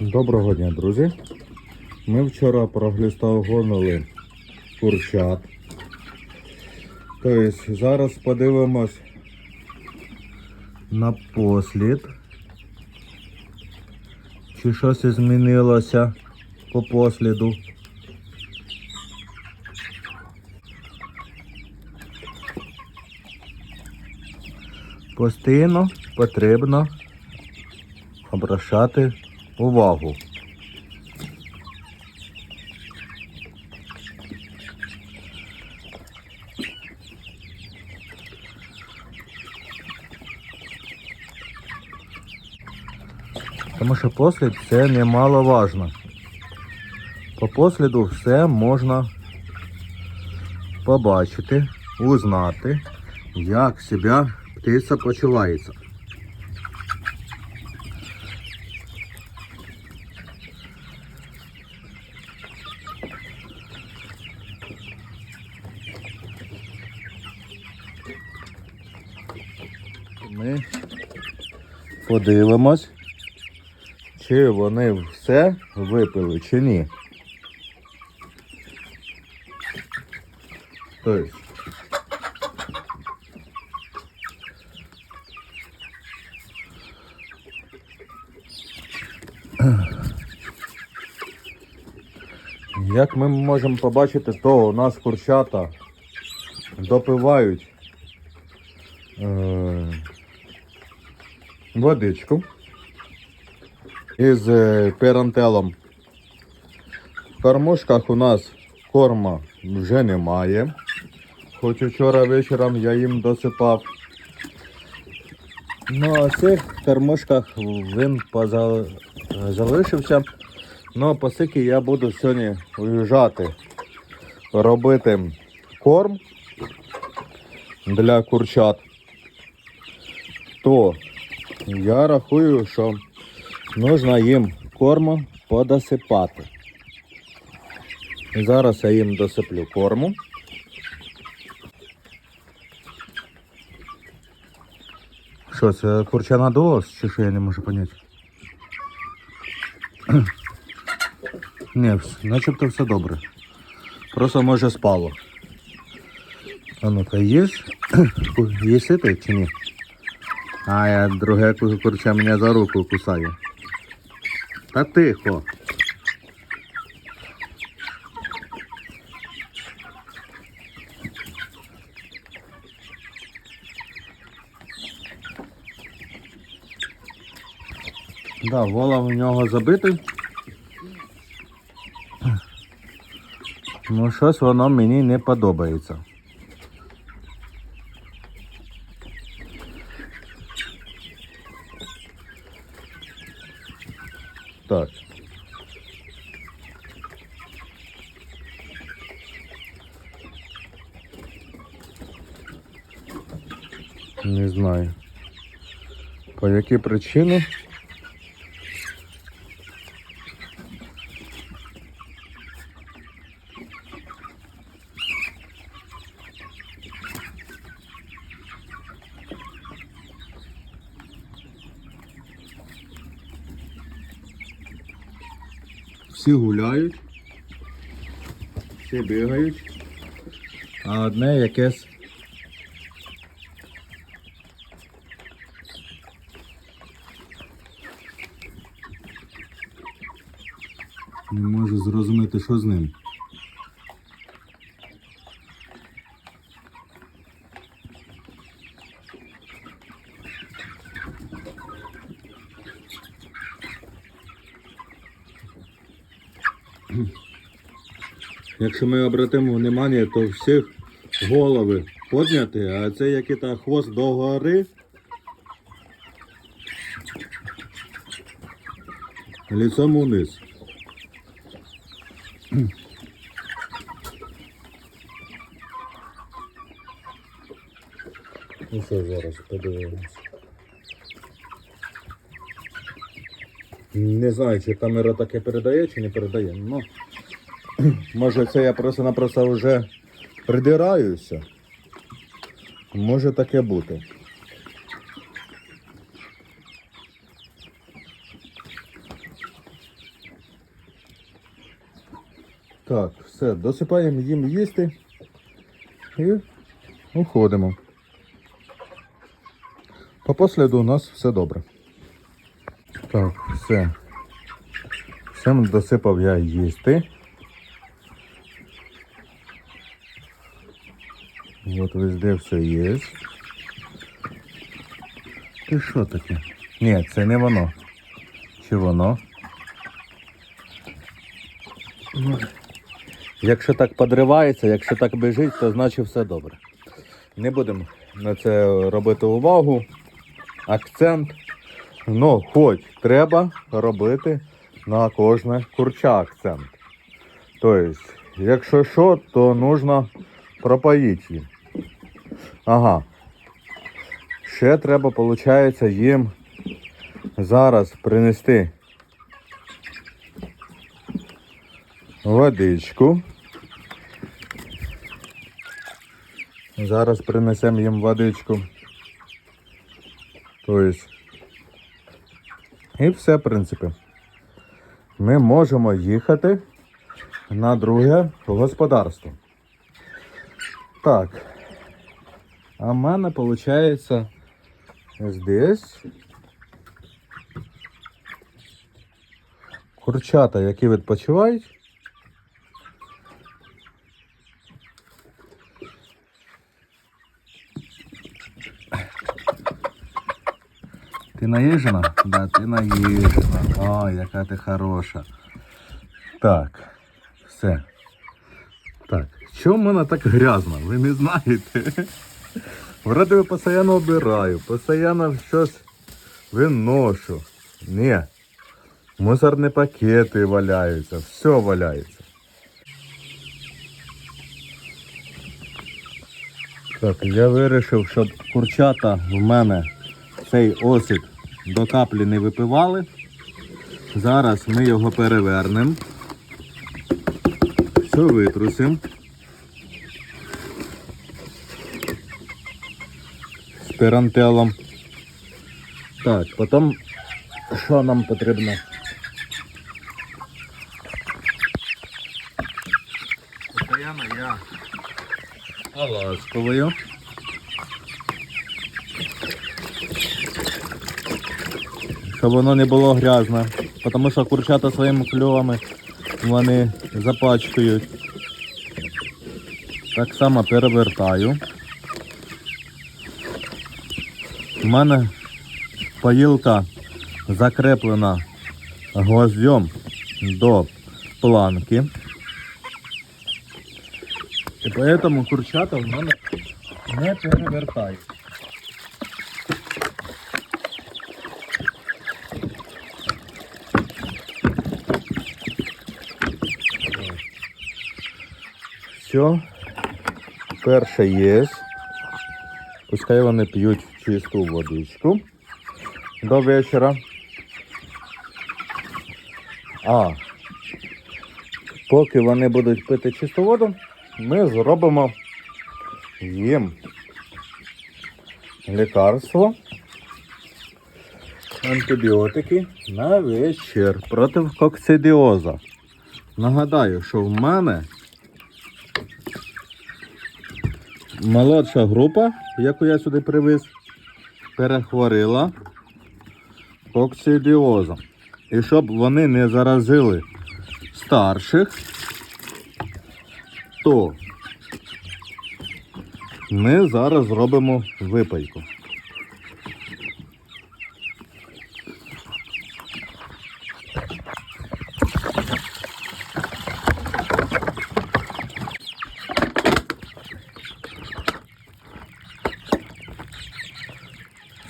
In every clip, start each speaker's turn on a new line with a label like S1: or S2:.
S1: Доброго дня, друзі. Ми вчора проглістогонили курчат. Тобто зараз подивимось на послід. Чи щось змінилося по посліду. Постійно потрібно обращати увагу. Тому що послід це немаловажно. По посліду все можна побачити, узнати, як себе птиця почувається. Ми подивимось, чи вони все випили, чи ні. Тобто. Як ми можемо побачити, то у нас курчата допивають е, водичку із е, перантелом. В кормушках у нас корма вже немає. Хоч вчора вечором я їм досипав. Ну а цих кормушках він поза- залишився. Ну, оскільки я буду сьогодні виїжджати робити корм для курчат, то я рахую, що нужно їм корму подосипати. Зараз я їм досиплю корму. Що, це курча надулась, чи що я не можу зрозуміти? Вс- начебто все добре. Просто може спало. А ну-ка, їж? Ку- Їси ти чи ні? А я друге ку- курча мене за руку кусає. Та тихо. Да, голов у нього забитий. Ну, щось воно мені не подобається. Так. Не знаю. По якій причині? Всі гуляють, всі бігають, а одне якесь не може зрозуміти, що з ним. Якщо ми обратимо внимание, то всіх голови підняті, а це який то хвост догори. Лицом униз. Ну що зараз подивимось. Не знаю, чи камера таке передає, чи не передає. Ну, може це я просто-напросто вже придираюся. Може таке бути. Так, все, досипаємо їм їсти і уходимо. По посліду у нас все добре. Так, все. Всім досипав я їсти. От везде все є. Ти що таке? Ні, це не воно. Чи воно? Якщо так подривається, якщо так біжить, то значить все добре. Не будемо на це робити увагу, акцент. Ну, хоч треба робити на кожне курча акцент. Тобто, якщо що, то нужно пропоїти їм. Ага. Ще треба, виходить, їм зараз принести водичку. Зараз принесемо їм водичку. Тобто, і все, в принципі. Ми можемо їхати на друге господарство. Так. А в мене виходить здесь курчата, які відпочивають. Ти наїжена? Да, ти наїжена. Ой, яка ти хороша. Так, все. Так, чому в мене так грязно? Ви не знаєте? Вроде би постійно обираю, постійно щось виношу. Ні. Мусорні пакети валяються, все валяється. Так, я вирішив, щоб курчата в мене цей осід до каплі не випивали. Зараз ми його перевернемо. Все витрусимо. З пірантелом. Так, потім що нам потрібно? Постоянно я поласковую. Щоб воно не було грязне. Тому що курчата своїми клювами вони запачкають. Так само перевертаю. У мене поїлка закреплена гвоздем до планки. І поэтому курчата в мене не перевертають. Все, перше є. Пускай вони п'ють чисту водичку до вечора. А поки вони будуть пити чисту воду, ми зробимо їм лікарство, антибіотики на вечір проти коксидіоза. Нагадаю, що в мене молодша група, яку я сюди привіз, перехворила коксидіозом. І щоб вони не заразили старших, то ми зараз зробимо випайку.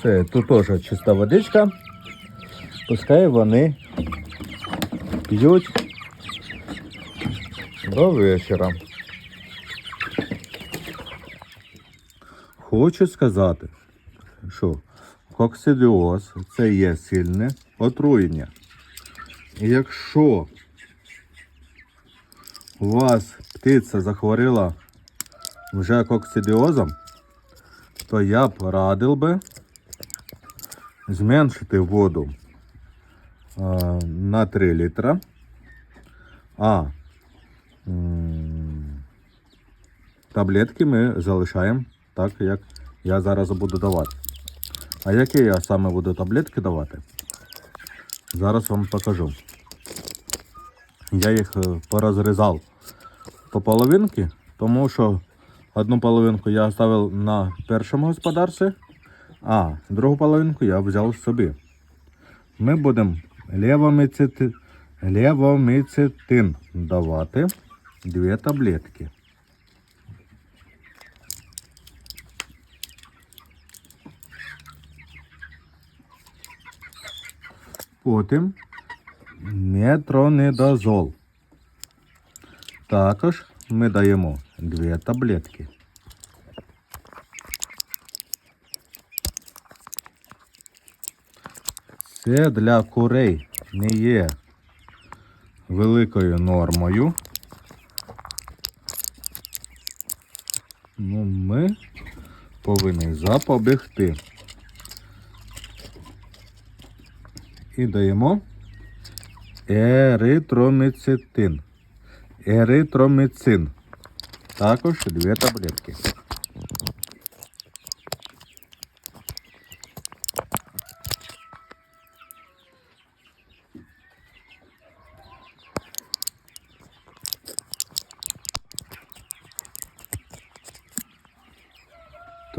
S1: Все, тут теж чиста водичка. Пускай вони п'ють до вечора. Хочу сказати, що коксидіоз це є сильне отруєння. І якщо у вас птиця захворіла вже коксидіозом, то я б радив би зменшити воду на 3 літра. А Таблетки ми залишаємо так, як я зараз буду давати. А які я саме буду таблетки давати? Зараз вам покажу. Я їх е, порозрізав по половинки, тому що одну половинку я оставив на першому господарстві, а другу половинку я взяв собі. Ми будемо левомицетин, левомицетин давати дві таблетки. Потім метронидазол. Також ми даємо дві таблетки. Це для курей не є великою нормою. Ну, ми повинні запобігти. І даємо еритромицетин. Еритромицин. Також дві таблетки.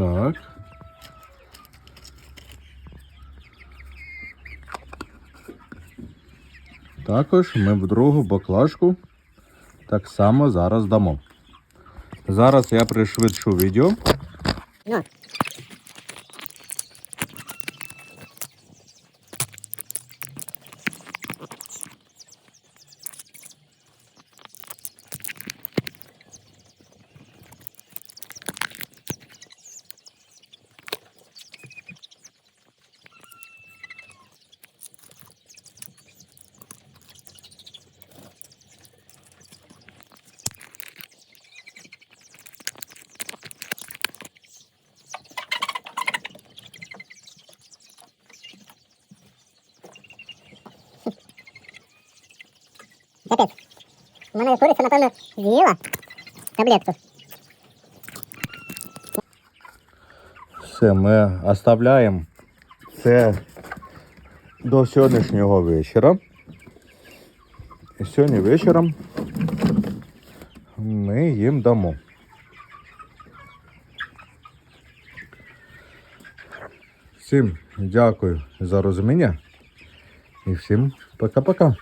S1: Так. Також ми в другу баклажку так само зараз дамо. Зараз я пришвидшу відео.
S2: У мене куриця, напевно, з'їла таблетку.
S1: Все, ми оставляємо це до сьогоднішнього вечора. І сьогодні вечором ми їм дамо. Всім дякую за розуміння і всім пока-пока.